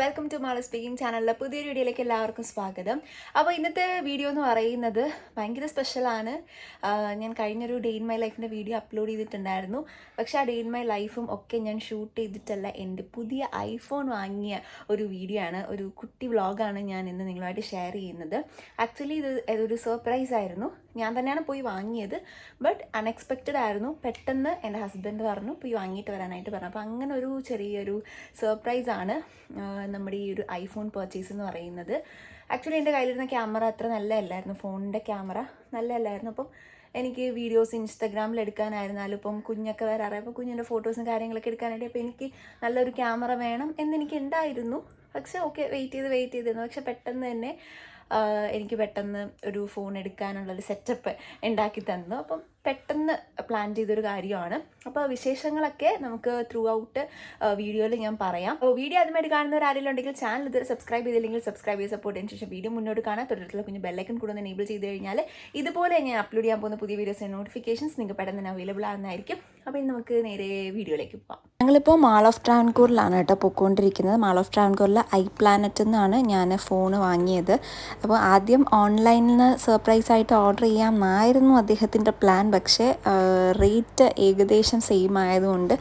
Welcome to Mala speaking ചാനലിലെ പുതിയൊരു വീഡിയോയിലേക്ക് എല്ലാവർക്കും സ്വാഗതം. അപ്പോൾ ഇന്നത്തെ വീഡിയോ എന്ന് പറയുന്നത് ഭയങ്കര സ്പെഷ്യലാണ് ഞാൻ കഴിഞ്ഞൊരു ഡേ ഇൻ മൈ ലൈഫിന്റെ വീഡിയോ അപ്ലോഡ് ചെയ്തിട്ടുണ്ടായിരുന്നു. പക്ഷെ ആ ഡേ ഇൻ മൈ ലൈഫും ഒക്കെ ഞാൻ ഷൂട്ട് ചെയ്തിട്ടല്ല എന്റെ പുതിയ ഐഫോൺ വാങ്ങിയ ഒരു വീഡിയോ ആണ്. ഒരു കുട്ടി വ്ളോഗാണ് ഞാൻ ഇന്ന് നിങ്ങളുമായിട്ട് ഷെയർ ചെയ്യുന്നത്. ആക്ച്വലി ഇത് ഒരു സർപ്രൈസ് ആയിരുന്നു. ഞാൻ തന്നെയാണ് പോയി വാങ്ങിയത്. ബട്ട് അൺഎക്സ്പെക്റ്റഡ് ആയിരുന്നു. പെട്ടെന്ന് എന്റെ ഹസ്ബൻഡ് പറഞ്ഞു പോയി വാങ്ങിയിട്ട് വരാനായിട്ട് പറഞ്ഞു. അപ്പോൾ അങ്ങനെ ഒരു ചെറിയൊരു സർപ്രൈസ് ആണ് നമ്മുടെ ഈ ഒരു ഐഫോൺ പർച്ചേസ് എന്ന് പറയുന്നത്. ആക്ച്വലി എന്റെ കയ്യിലിരുന്ന ക്യാമറ അത്ര നല്ലതല്ലായിരുന്നു. ഫോണിന്റെ ക്യാമറ നല്ലതല്ലായിരുന്നു. അപ്പം എനിക്ക് വീഡിയോസ് ഇൻസ്റ്റാഗ്രാമിൽ എടുക്കാനായിരുന്നാലും ഇപ്പം കുഞ്ഞൊക്കെ വരാറ് അപ്പോൾ കുഞ്ഞിന്റെ ഫോട്ടോസും കാര്യങ്ങളൊക്കെ എടുക്കാനായിട്ട് അപ്പോൾ എനിക്ക് നല്ലൊരു ക്യാമറ വേണം എന്നെനിക്ക് ഉണ്ടായിരുന്നു. പക്ഷേ ഓക്കെ വെയിറ്റ് ചെയ്ത് വെയിറ്റ് ചെയ്തിരുന്നു. പക്ഷെ പെട്ടെന്ന് തന്നെ എനിക്ക് പെട്ടെന്ന് ഒരു ഫോൺ എടുക്കാനുള്ളൊരു സെറ്റപ്പ് ഉണ്ടാക്കി തന്നു. അപ്പം പെട്ടെന്ന് പ്ലാൻ ചെയ്തൊരു കാര്യമാണ്. അപ്പോൾ വിശേഷങ്ങളൊക്കെ നമുക്ക് ത്രൂ ഔട്ട് വീഡിയോയിൽ ഞാൻ പറയാം. അപ്പോൾ വീഡിയോ ആദ്യമായിട്ട് കാണുന്നവർ ആരെങ്കിലും ഉണ്ടെങ്കിൽ ചാനൽ ഇതുവരെ സബ്സ്ക്രൈബ് ചെയ്തില്ലെങ്കിൽ സബ്സ്ക്രൈബ് ചെയ്ത് സപ്പോർട്ട് ചെയ്യുന്ന ശേഷം വീഡിയോ മുന്നോട്ട് കാണാൻ തൊട്ടടുത്തുള്ള കുഞ്ഞ് ബെല്ലൈക്കൺ കൂടെ ഒന്ന് എനേബിൾ ചെയ്ത് കഴിഞ്ഞാൽ ഇതുപോലെ ഞാൻ അപ്ലോഡ് ചെയ്യാൻ പോകുന്ന പുതിയ വീഡിയോസിന്റെ നോട്ടിഫിക്കേഷൻസ് നിങ്ങൾക്ക് പെട്ടെന്ന് തന്നെ അവൈലബിൾ ആകുന്നതായിരിക്കും അപ്പോൾ നമുക്ക് നേരെ വീഡിയോയിലേക്ക് പോകാം. ഞങ്ങളിപ്പോൾ മാൾ ഓഫ് ട്രാവൻകൂറിലാണ് കേട്ടോ പൊയ്ക്കൊണ്ടിരിക്കുന്നത് മാൾ ഓഫ് ട്രാൻകൂറിലെ ഐ പ്ലാനറ്റ് എന്നാണ് ഞാൻ ഫോൺ വാങ്ങിയത്. അപ്പോൾ ആദ്യം ഓൺലൈനിൽ നിന്ന് സർപ്രൈസ് ആയിട്ട് ഓർഡർ ചെയ്യാമെന്നായിരുന്നു അദ്ദേഹത്തിന്റെ പ്ലാൻ പക്ഷേ റേറ്റ് ഏകദേശം സെയിം ആയതുകൊണ്ട്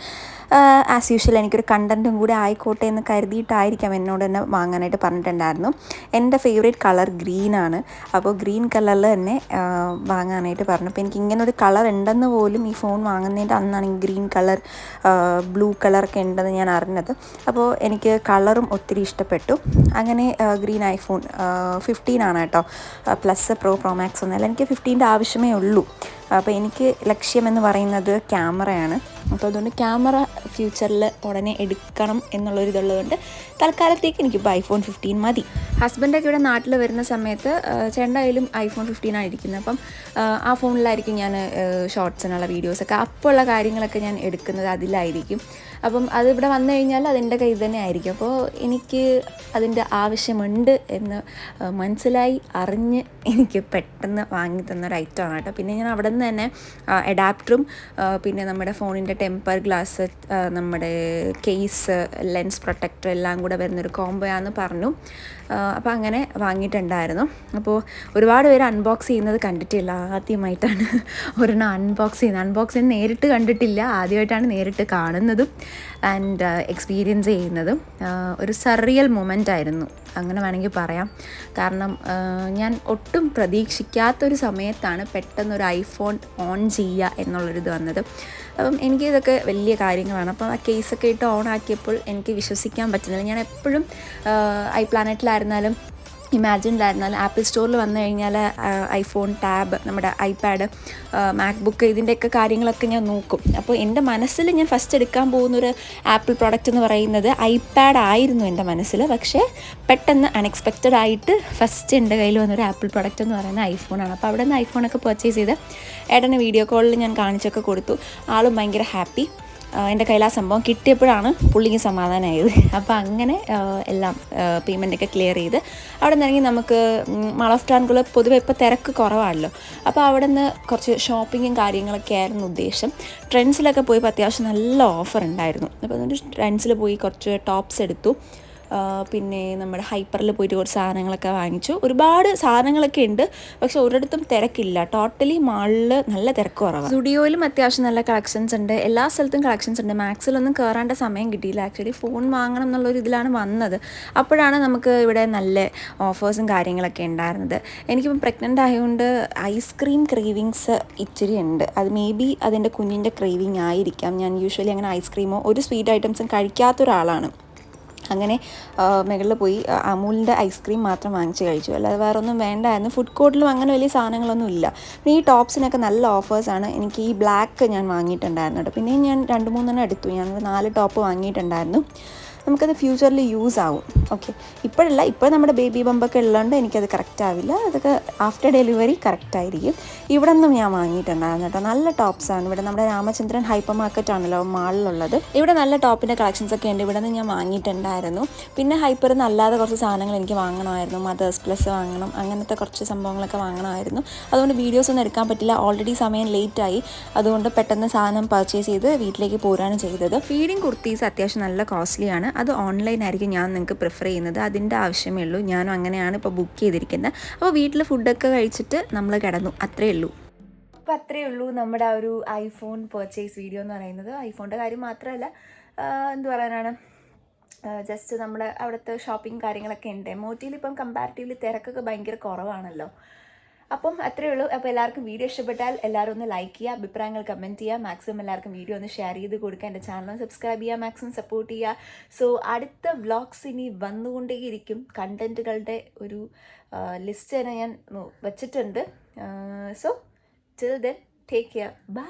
ആസ് യൂഷ്വൽ എനിക്കൊരു കണ്ടന്റും കൂടി ആയിക്കോട്ടെ എന്ന് കരുതിയിട്ടായിരിക്കാം എന്നോട് തന്നെ വാങ്ങാനായിട്ട് പറഞ്ഞിട്ടുണ്ടായിരുന്നു. എന്റെ ഫേവറേറ്റ് കളർ ഗ്രീനാണ് അപ്പോൾ ഗ്രീൻ കളറിൽ തന്നെ വാങ്ങാനായിട്ട് പറഞ്ഞു. അപ്പോൾ എനിക്ക് ഇങ്ങനെ ഒരു കളർ ഉണ്ടെന്ന് പോലും ഈ ഫോൺ വാങ്ങുന്നതിന്റെ അന്നാണ് ഗ്രീൻ കളർ ബ്ലൂ കളറൊക്കെ ഉണ്ടെന്ന് ഞാൻ അറിഞ്ഞത്. അപ്പോൾ എനിക്ക് കളറും ഒത്തിരി ഇഷ്ടപ്പെട്ടു. അങ്ങനെ ഗ്രീൻ ഐഫോൺ ഫിഫ്റ്റീൻ ആണ് കേട്ടോ. പ്ലസ് പ്രോ പ്രോ മാക്സ് ഒന്നല്ല എനിക്ക് ഫിഫ്റ്റീന്റെ ആവശ്യമേ ഉള്ളൂ. അപ്പോൾ എനിക്ക് ലക്ഷ്യമെന്ന് പറയുന്നത് ക്യാമറയാണ്. അപ്പോൾ അതുകൊണ്ട് ക്യാമറ ഫ്യൂച്ചറിൽ ഉടനെ എടുക്കണം എന്നുള്ളൊരു ഇതുള്ളതുകൊണ്ട് തൽക്കാലത്തേക്ക് എനിക്കിപ്പോൾ ഐഫോൺ ഫിഫ്റ്റീൻ മതി. ഹസ്ബൻഡൊക്കെ ഇവിടെ നാട്ടിൽ വരുന്ന സമയത്ത് ചേട്ടായാലും ഐഫോൺ ഫിഫ്റ്റീൻ ആണ് ഇരിക്കുന്നത്. അപ്പം ആ ഫോണിലായിരിക്കും ഞാൻ ഷോർട്സിനുള്ള വീഡിയോസൊക്കെ അപ്പോൾ ഉള്ള കാര്യങ്ങളൊക്കെ ഞാൻ എടുക്കുന്നത് അതിലായിരിക്കും. അപ്പം അത് ഇവിടെ വന്നു കഴിഞ്ഞാൽ അതെന്റെ കയ്യിൽ തന്നെ ആയിരിക്കും. അപ്പോൾ എനിക്ക് അതിന്റെ ആവശ്യമുണ്ട് എന്ന് മനസ്സിലായി അറിഞ്ഞ് എനിക്ക് പെട്ടെന്ന് വാങ്ങി തന്നൊരു ഐറ്റമാണ് കേട്ടോ. പിന്നെ ഞാൻ അവിടെ നിന്ന് തന്നെ അഡാപ്റ്ററും പിന്നെ നമ്മുടെ ഫോണിന്റെ ടെമ്പർ ഗ്ലാസ് നമ്മുടെ കേസ് ലെൻസ് പ്രൊട്ടക്ടർ എല്ലാം കൂടെ വരുന്നൊരു കോംബോയാന്ന് പറഞ്ഞു. അപ്പോൾ അങ്ങനെ വാങ്ങിയിട്ടുണ്ടായിരുന്നു. അപ്പോൾ ഒരുപാട് പേര് അൺബോക്സ് ചെയ്യുന്നത് കണ്ടിട്ടില്ല. ആദ്യമായിട്ടാണ് ഒരെണ്ണം അൺബോക്സ് ചെയ്യുന്നത്. അൺബോക്സ് നേരിട്ട് കണ്ടിട്ടില്ല. ആദ്യമായിട്ടാണ് നേരിട്ട് കാണുന്നതും. ആൻഡ് എക്സ്പീരിയൻസ് ചെയ്യുന്നതും ഒരു സറിയൽ മൊമെന്റ് ആയിരുന്നു. അങ്ങനെ വേണമെങ്കിൽ പറയാം. കാരണം ഞാൻ ഒട്ടും പ്രതീക്ഷിക്കാത്തൊരു സമയത്താണ് പെട്ടെന്ന് ഒരു ഐഫോൺ ഓൺ ചെയ്യുക എന്നുള്ളൊരിത് വന്നത്. അപ്പം എനിക്ക് ഇതൊക്കെ വലിയ കാര്യങ്ങളാണ്. അപ്പം ആ കേസൊക്കെ ഇട്ട് ഓൺ ആക്കിയപ്പോൾ എനിക്ക് വിശ്വസിക്കാൻ പറ്റുന്നില്ല. ഞാൻ എപ്പോഴും ഐ പ്ലാനറ്റിലായിരുന്നാലും ഇമാജിനിലായിരുന്നാലും ആപ്പിൾ സ്റ്റോറിൽ വന്നു കഴിഞ്ഞാൽ ഐഫോൺ ടാബ് നമ്മുടെ ഐപാഡ് മാക്ബുക്ക് ഇതിന്റെയൊക്കെ കാര്യങ്ങളൊക്കെ ഞാൻ നോക്കും. അപ്പോൾ എന്റെ മനസ്സിൽ ഞാൻ ഫസ്റ്റ് എടുക്കാൻ പോകുന്നൊരു ആപ്പിൾ പ്രോഡക്റ്റ് എന്ന് പറയുന്നത് ഐപാഡ് ആയിരുന്നു എന്റെ മനസ്സിൽ. പക്ഷേ പെട്ടെന്ന് അൺഎക്സ്പെക്റ്റഡ് ആയിട്ട് ഫസ്റ്റ് എന്റെ കയ്യിൽ വന്നൊരു ആപ്പിൾ പ്രോഡക്റ്റ് എന്ന് പറയുന്നത് ഐഫോണാണ് അപ്പോൾ അവിടെ നിന്ന് ഐഫോണൊക്കെ പർച്ചേസ് ചെയ്ത് ഏട്ടന് വീഡിയോ കോളിൽ ഞാൻ കാണിച്ചൊക്കെ കൊടുത്തു. ആളും ഭയങ്കര ഹാപ്പി. എന്റെ കയ്യിൽ ആ സംഭവം കിട്ടിയപ്പോഴാണ് പുള്ളിക്ക് സമാധാനമായത്. അപ്പോൾ അങ്ങനെ എല്ലാം പേയ്മെന്റൊക്കെ ക്ലിയർ ചെയ്ത് അവിടെ നിന്നിറങ്ങി നമുക്ക് മള ഓഫ് ട്രാൻകുള പൊതുവെ ഇപ്പോൾ തിരക്ക് കുറവാണല്ലോ. അപ്പോൾ അവിടെ നിന്ന് കുറച്ച് ഷോപ്പിങ്ങും കാര്യങ്ങളൊക്കെ ആയിരുന്നു ഉദ്ദേശം. ട്രെൻഡ്സിലൊക്കെ പോയപ്പോൾ അത്യാവശ്യം നല്ല ഓഫർ ഉണ്ടായിരുന്നു. അപ്പോൾ അതുകൊണ്ട് ട്രെൻഡ്സിൽ പോയി കുറച്ച് ടോപ്സ് എടുത്തു. പിന്നെ നമ്മുടെ ഹൈപ്പറിൽ പോയിട്ട് കുറച്ച് സാധനങ്ങളൊക്കെ വാങ്ങിച്ചു. ഒരുപാട് സാധനങ്ങളൊക്കെ ഉണ്ട്. പക്ഷെ ഒരിടത്തും തിരക്കില്ല. ടോട്ടലി മാളിൽ നല്ല തിരക്ക് കുറവാണ് സ്റ്റുഡിയോയിലും അത്യാവശ്യം നല്ല കളക്ഷൻസ് ഉണ്ട്. എല്ലാ സ്ഥലത്തും കളക്ഷൻസ് ഉണ്ട്. മാക്സിലൊന്നും കയറേണ്ട സമയം കിട്ടിയില്ല. ആക്ച്വലി ഫോൺ വാങ്ങണം എന്നുള്ളൊരു ഇതിലാണ് വന്നത്. അപ്പോഴാണ് നമുക്ക് ഇവിടെ നല്ല ഓഫേഴ്സും കാര്യങ്ങളൊക്കെ ഉണ്ടായിരുന്നത്. എനിക്കിപ്പം പ്രഗ്നന്റ് ആയതുകൊണ്ട് ഐസ്ക്രീം ക്രീവിങ്സ് ഇച്ചിരി ഉണ്ട്. അത് മേ ബി അതിന്റെ കുഞ്ഞിന്റെ ക്രീവിങ് ആയിരിക്കാം. ഞാൻ യൂഷ്വലി അങ്ങനെ ഐസ്ക്രീമോ ഒരു സ്വീറ്റ് ഐറ്റംസും കഴിക്കാത്ത ഒരാളാണ് അങ്ങനെ മുകളിൽ പോയി അമൂലിന്റെ ഐസ്ക്രീം മാത്രം വാങ്ങിച്ച് കഴിച്ചു. അല്ലാതെ വേറെ ഒന്നും വേണ്ടായിരുന്നു. ഫുഡ് കോർട്ടിലും അങ്ങനെ വലിയ സാധനങ്ങളൊന്നും ഇല്ല. പിന്നെ ഈ ടോപ്സിനൊക്കെ നല്ല ഓഫേഴ്സാണ് എനിക്ക് ഈ ബ്ലാക്ക് ഞാൻ വാങ്ങിയിട്ടുണ്ടായിരുന്നു കേട്ടോ. പിന്നെ ഞാൻ രണ്ട് മൂന്നെണ്ണം എടുത്തു. ഞാൻ നാല് ടോപ്പ് വാങ്ങിയിട്ടുണ്ടായിരുന്നു. നമുക്കത് ഫ്യൂച്ചറിൽ യൂസ് ആവും. ഓക്കെ ഇപ്പോഴല്ല ഇപ്പോൾ നമ്മുടെ ബേബി ബമ്പൊക്കെ ഉള്ളതുകൊണ്ട് എനിക്കത് കറക്റ്റ് ആവില്ല. അതൊക്കെ ആഫ്റ്റർ ഡെലിവറി കറക്റ്റ് ആയിരിക്കും. ഇവിടെ നിന്നും ഞാൻ വാങ്ങിയിട്ടുണ്ടായിരുന്നു കേട്ടോ. നല്ല ടോപ്സാണ് ഇവിടെ നമ്മുടെ രാമചന്ദ്രൻ ഹൈപ്പർ മാർക്കറ്റ് ആണല്ലോ മാളിലുള്ളത് ഇവിടെ നല്ല ടോപ്പിന്റെ കളക്ഷൻസ് ഒക്കെ ഉണ്ട്. ഇവിടെ നിന്ന് ഞാൻ വാങ്ങിയിട്ടുണ്ടായിരുന്നു. പിന്നെ ഹൈപ്പറിൽ നിന്ന് അല്ലാതെ കുറച്ച് സാധനങ്ങൾ എനിക്ക് വാങ്ങണമായിരുന്നു. മദേഴ്സ് പ്ലസ് വാങ്ങണം അങ്ങനത്തെ കുറച്ച് സംഭവങ്ങളൊക്കെ വാങ്ങണമായിരുന്നു. അതുകൊണ്ട് വീഡിയോസ് ഒന്നും എടുക്കാൻ പറ്റില്ല. ഓൾറെഡി സമയം ലേറ്റ് ആയി. അതുകൊണ്ട് പെട്ടെന്ന് സാധനം പർച്ചേസ് ചെയ്ത് വീട്ടിലേക്ക് പോരാണ് ചെയ്തത്. ഫീഡിങ് കുർത്തീസ് അത്യാവശ്യം നല്ല കോസ്റ്റ്ലിയാണ് അത് ഓൺലൈൻ ആയിരിക്കും ഞാൻ നിങ്ങൾക്ക് പ്രിഫർ ചെയ്യുന്നത്. അതിന്റെ ആവശ്യമേ ഉള്ളൂ. ഞാനും അങ്ങനെയാണ് ഇപ്പോൾ ബുക്ക് ചെയ്തിരിക്കുന്നത് അപ്പോൾ വീട്ടിൽ ഫുഡൊക്കെ കഴിച്ചിട്ട് നമ്മൾ കിടന്നു. അത്രയേ ഉള്ളൂ. അപ്പോൾ അത്രയേ ഉള്ളൂ. നമ്മുടെ ആ ഒരു ഐഫോൺ പർച്ചേസ് വീഡിയോ എന്ന് പറയുന്നത്. ഐഫോണിന്റെ കാര്യം മാത്രമല്ല എന്ത് പറയാനാണ്? ജസ്റ്റ് നമ്മൾ അവിടുത്തെ ഷോപ്പിംഗ് കാര്യങ്ങളൊക്കെ ഉണ്ട്. മോട്ടിയിൽ ഇപ്പം കമ്പാരിറ്റീവ്ലി തിരക്കൊക്കെ ഭയങ്കര കുറവാണല്ലോ. അപ്പം അത്രയേ ഉള്ളൂ. അപ്പോൾ എല്ലാവർക്കും വീഡിയോ ഇഷ്ടപ്പെട്ടാൽ എല്ലാവരും ഒന്ന് ലൈക്ക് ചെയ്യുക അഭിപ്രായങ്ങൾ കമന്റ് ചെയ്യുക. മാക്സിമം എല്ലാവർക്കും വീഡിയോ ഒന്ന് ഷെയർ ചെയ്ത് കൊടുക്കുക. എന്റെ ചാനൽ സബ്സ്ക്രൈബ് ചെയ്യുക മാക്സിമം സപ്പോർട്ട് ചെയ്യുക. സോ അടുത്ത വ്ളോഗ്സ് ഇനി വന്നുകൊണ്ടേയിരിക്കും. കണ്ടന്റുകളുടെ ഒരു ലിസ്റ്റ് തന്നെ ഞാൻ വെച്ചിട്ടുണ്ട്. So till then take care bye